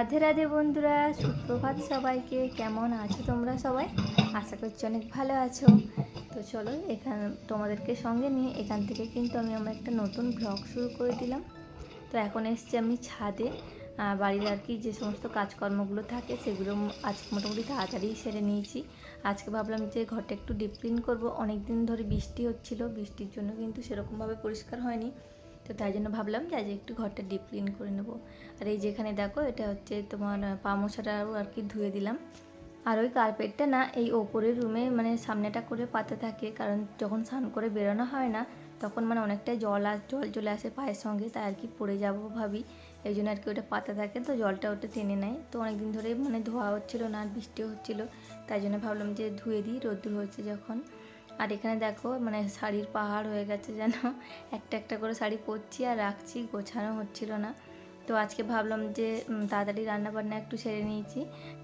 রাধে রাধে বন্ধুরা, সুপ্রভাত সবাইকে। কেমন আছো তোমরা সবাই? আশা করছি অনেক ভালো আছো। তো চলো, এখান তোমাদেরকে সঙ্গে নিয়ে এখান থেকে কিন্তু আমি আমার একটা নতুন ব্লগ শুরু করে দিলাম। তো এখন এসছি আমি ছাদে। বাড়ির আর কি যে সমস্ত কাজকর্মগুলো থাকে সেগুলো আজকে মোটামুটি তাড়াতাড়ি সেরে নিয়েছি। আজকে ভাবলাম যে ঘরটা একটু ডিপ ক্লিন করব। অনেক দিন ধরে বৃষ্টি হচ্ছিল, বৃষ্টির জন্য কিন্তু সেরকমভাবে পরিষ্কার হয়নি। তো তাই জন্য ভাবলাম যে আজ একটু ঘরটা ডিপ ক্লিন করে নেব। আর এই যেখানে দেখো এটা হচ্ছে তোমার আহ, পা মোছাটাও আর কি ধুয়ে দিলাম। আর ওই কার্পেটটা না এই ওপরের রুমে মানে সামনেটা করে পাতা থাকে কারণ যখন স্নান করে বেরোনো হয় না তখন মানে অনেকটাই জল আস জল চলে আসে পায়ের সঙ্গে তাই আর কি পড়ে যাব ভাবি। এই জন্য আর কি ওটা পাতা থাকে তো জলটা ওটা টেনে নেয়। তো অনেক দিন ধরে মানে ধোয়া হচ্ছিল না আর বৃষ্টিও হচ্ছিল তাই জন্য ভাবলাম যে ধুয়ে দিই রোদ্দুর হচ্ছে যখন। আর এখানে দেখো মানে শাড়ির পাহাড় হয়ে গেছে যেন। একটা একটা করে শাড়ি পরছি আর রাখছি, গোছানো হচ্ছিল না। তো আজকে ভাবলাম যে তাড়াতাড়ি রান্নাবান্না একটু সেরে নিয়েছি।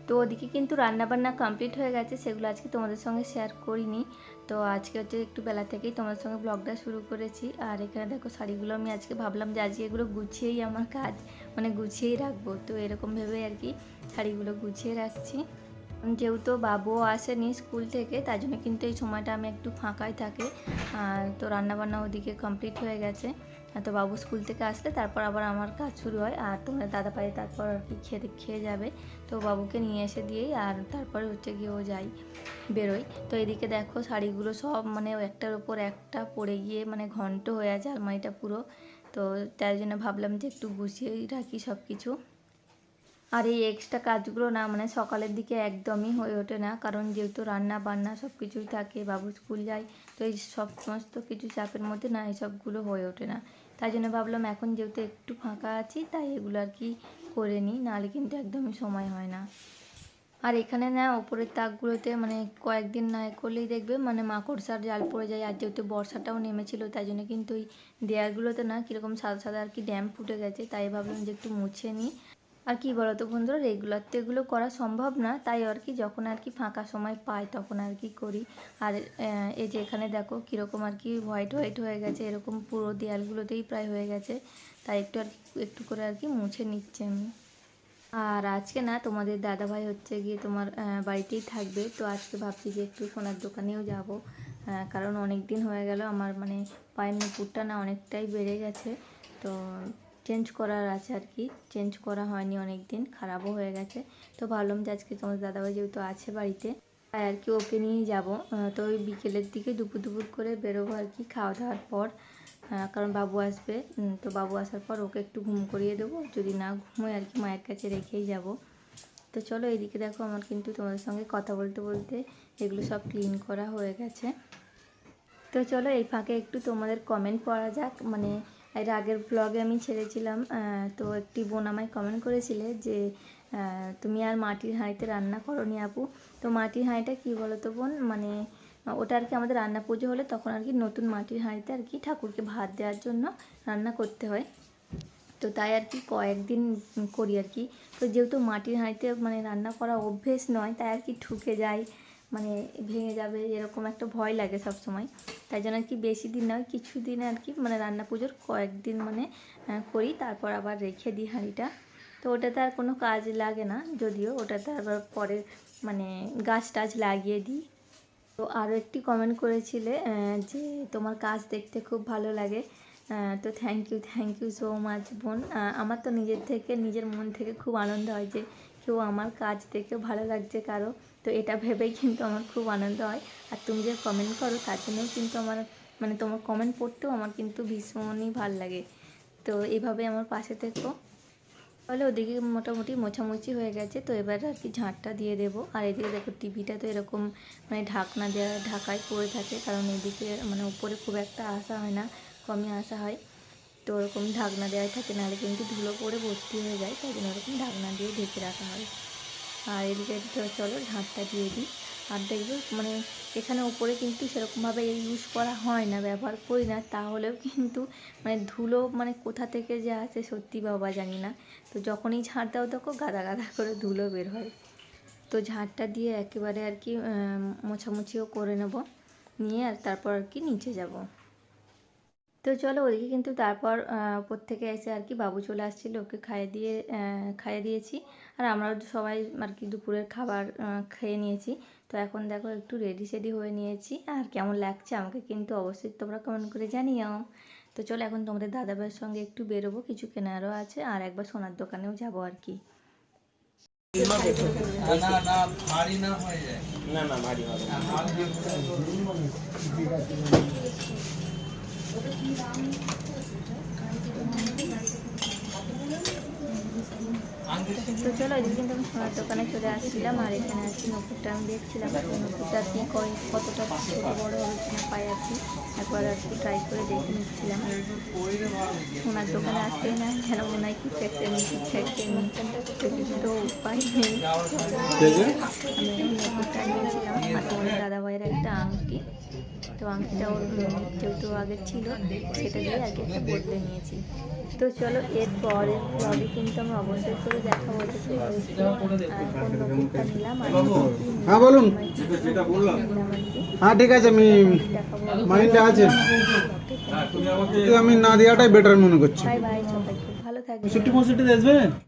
তো ওদিকে কিন্তু রান্নাবান্না কমপ্লিট হয়ে গেছে, সেগুলো আজকে তোমাদের সঙ্গে শেয়ার করিনি। তো আজকে হচ্ছে একটু বেলা থেকেই তোমাদের সঙ্গে ব্লগটা শুরু করেছি। আর এখানে দেখো শাড়িগুলো আমি আজকে ভাবলাম যে, আজকে এগুলো গুছিয়েই আমার কাজ মানে গুছিয়েই রাখব। তো এরকম ভেবে আর কি শাড়িগুলো গুছিয়ে রাখছি। যেহেতু বাবুও আসেনি স্কুল থেকে তাই জন্য কিন্তু এই সময়টা আমি একটু ফাঁকাই থাকি। তো রান্নাবান্না ওদিকে কমপ্লিট হয়ে গেছে। তো বাবু স্কুল থেকে আসলে তারপর আবার আমার কাজ শুরু হয়। আর তোমার দাদা ভাই তারপর আর কি খেতে খেয়ে যাবে। তো বাবুকে নিয়ে এসে দিয়েই আর তারপরে হচ্ছে গিয়ে ও যাই বেরোই তো এদিকে দেখো শাড়িগুলো সব মানে একটার ওপর একটা পড়ে গিয়ে মানে ঘন্ট হয়ে আছে, আলমারিটা পুরো। তো তাই জন্য ভাবলাম যে একটু গুছিয়েই রাখি সব কিছু আর এই এক্সট্রা কাজগুলো না মানে সকালের দিকে একদমই হয়ে ওঠে না। কারণ যেহেতু রান্না বান্না সব কিছুই থাকে, বাবু স্কুল যায়, তো এই সব সমস্ত কিছু চাপের মধ্যে না এসবগুলো হয়ে ওঠে না। তাই জন্য ভাবলাম এখন যেহেতু একটু ফাঁকা আছি, তাই এগুলো আর কি করে নিই, নাহলে কিন্তু একদমই সময় হয় না। আর এখানে না ওপরের তাকগুলোতে মানে কয়েকদিন না করলেই দেখবে মানে মাকড়সার জাল পড়ে যায়, আর যেহেতু বর্ষাটাও নেমেছিল, তাই জন্য কিন্তু ওই দেয়ালগুলোতে না কীরকম সাদা সাদা আর কি ড্যাম ফুটে গেছে, তাই ভাবলাম যে একটু মুছে নিই। আর কি বলতো বন্ধুরা রেগুলার তো এগুলো করা সম্ভব না, তাই আর কি যখন আর কি ফাঁকা সময় পাই তখন আর কি করি। আর এই যে এখানে দেখো কীরকম আর কি হোয়াইট হোয়াইট হয়ে গেছে, এরকম পুরো দেয়ালগুলোতেই প্রায় হয়ে গেছে, তাই একটু আর একটু করে আর কি মুছে নিচ্ছি আমি। আর আজকে না তোমাদের দাদাভাই হচ্ছে গিয়ে তোমার বাড়িতেই থাকবে, তো আজকে ভাবছি যে একটু সোনার দোকানেও যাব কারণ অনেক দিন হয়ে গেল আমার মানে পায়ের নুপুরটা না অনেকটাই বেড়ে গেছে, তো চেঞ্জ করার আছে আর কি চেঞ্জ করা হয়নি অনেক দিন খারাপও হয়ে গেছে। তো ভাবলাম যে আজকে তোমার দাদাভাই যেহেতু আছে বাড়িতে, তাই আর কি ওকে নিয়েই যাব। তো ওই বিকেলের দিকে দুপুর দুপুর করে বেরোবো আর কি খাওয়া দাওয়ার পর কারণ বাবু আসবে। তো বাবু আসার পর ওকে একটু ঘুম করিয়ে দেবো। যদি না ঘুমোয় আর কি মায়ের কাছে রেখেই যাব। তো চলো এদিকে দেখো আমার কিন্তু তোমাদের সঙ্গে কথা বলতে বলতে এগুলো সব ক্লিন করা হয়ে গেছে। তো চলো এই ফাঁকে একটু তোমাদের কমেন্ট পড়া যাক। মানে এর আগের ব্লগে আমি ছেড়েছিলাম তো একটি বোন আমায় কমেন্ট করেছিলে যে তুমি আর মাটির হাঁড়িতে রান্না করনি আপু। তো মাটির হাঁড়িটা কী বলো তো বোন? মানে ওটা আর কি আমাদের রান্না পুজো হলে তখন আর কি নতুন মাটির হাঁড়িতে আর কি ঠাকুরকে ভাত দেওয়ার জন্য রান্না করতে হয়। তো তাই আর কি কয়েকদিন করি আর কি। তো যেহেতু মাটির হাঁড়িতে মানে রান্না করা অভ্যেস নয়, তাই আর কি ঠুকে যায় মানে ভেঙে যাবে, এরকম একটা ভয় লাগে সব সময় তাই জন্য আর কি বেশি দিন নয়, কিছু দিন আর কি মানে রান্না পুজোর কয়েকদিন মানে করি, তারপর আবার রেখে দিই হাঁড়িটা। তো ওটাতে আর কোনো কাজ লাগে না, যদিও ওটাতে আবার পরে মানে গাছ টাছ লাগিয়ে দিই। তো আরও একটি কমেন্ট করেছিলে যে তোমার কাজ দেখতে খুব ভালো লাগে। তো thank you thank you so much বোন। আমার তো নিজের থেকে, নিজের মন থেকে খুব আনন্দ হয় যে কেউ আমার কাজ দেখে ভালো লাগছে কারও। তো এটা ভেবেই কিন্তু আমার খুব আনন্দ হয়। আর তুমি যে কমেন্ট করো, তার জন্যও কিন্তু আমার মানে তোমার কমেন্ট পড়তেও আমার কিন্তু ভীষণই ভালো লাগে। তো এইভাবে আমার পাশে থেকো। তাহলে ওদিকে মোটামুটি মোছামুছি হয়ে গেছে, তো এবার আর কি ঝাঁটটা দিয়ে দেবো। আর এদিকে দেখো টিভিটা তো এরকম মানে ঢাকনা দেওয়া ঢাকায় পড়ে থাকে। কারণ এদিকে মানে উপরে খুব একটা আসা হয় না, কমই আসা হয়। তো ওরকম ঢাকনা দেওয়াই থাকে, নাহলে কিন্তু ধুলো পড়ে ভর্তি হয়ে যায়, তাই জন্য ওরকম ঢাকনা দিয়ে ঢেকে রাখা হয়। আর এদিকে চলো ঝাঁটটা দিয়ে দিই। আর দেখবে মানে এখানে উপরে কিন্তু সেরকমভাবে ইউজ করা হয় না, ব্যবহার করি না, তাহলেও কিন্তু মানে ধুলো মানে কোথা থেকে যে আসে সত্যি বাবা জানি না। তো যখনই ঝাঁট দাও তখন গাদা গাদা করে ধুলো বের হয়। তো ঝাঁটটা দিয়ে একেবারে আর কি মোছামুছিও করে নেব, নিয়ে আর তারপর আর কি নিচে যাব। তো চলো ওদিকে কিন্তু তারপর থেকে এসে আর কি বাবু চলে আসছিল ওকে খাইয়ে দিয়ে খাইয়ে দিয়েছি। আর আমরাও সবাই আর কি দুপুরের খাবার খেয়ে নিয়েছি। তো এখন দেখো একটু রেডি সেডি হয়ে নিয়েছি। আর কেমন লাগছে আমাকে কিন্তু অবশ্যই তোমরা কমেন্ট করে জানিও। তো চলো এখন তোমাদের দাদাভাইয়ের সঙ্গে একটু বেরোবো কিছু কেনারও আছে। আর একবার সোনার দোকানেও যাব আর কি। না না ভারী না হয়ে যায়। না না ভারী হবে না। তো চলো ওইদিকে কিন্তু আমি সোনার দোকানে চলে আসছিলাম আর এখানে কি নকুরটা আমি দেখছিলাম নকুরটা কি কয় কতটা ছোটো বড় হবে কিনা পাই কি একবার আর কি ট্রাই করে দেখে নিচ্ছিলাম। সোনার দোকানে আসতেই না যেন মনে হয় কিছু একটা নিই কিন্তু তো উপায় নেই। আমি নকুরটা নিয়েছিলাম আর তোমার দাদাভাইয়ের একটা আংটি। আংটিটা ওর যেহেতু আগে ছিল সেটা দিয়ে আর কি একটা বদলে নিয়েছি তো চলো এরপরের ব্লগে কিন্তু আমি অবশ্যই করে দেখাবো যে কি হয়েছে আর কোন নকুরটা নিলাম হ্যাঁ, বলুন। হ্যাঁ ঠিক আছে আমি মাইন্ডে আছে। কিন্তু আমি না দেওয়াটাই বেটার মনে করছি। বাই বাই ভালো থাকবে। পঁয়ষট্টি পঁয়ষট্টি আসবে?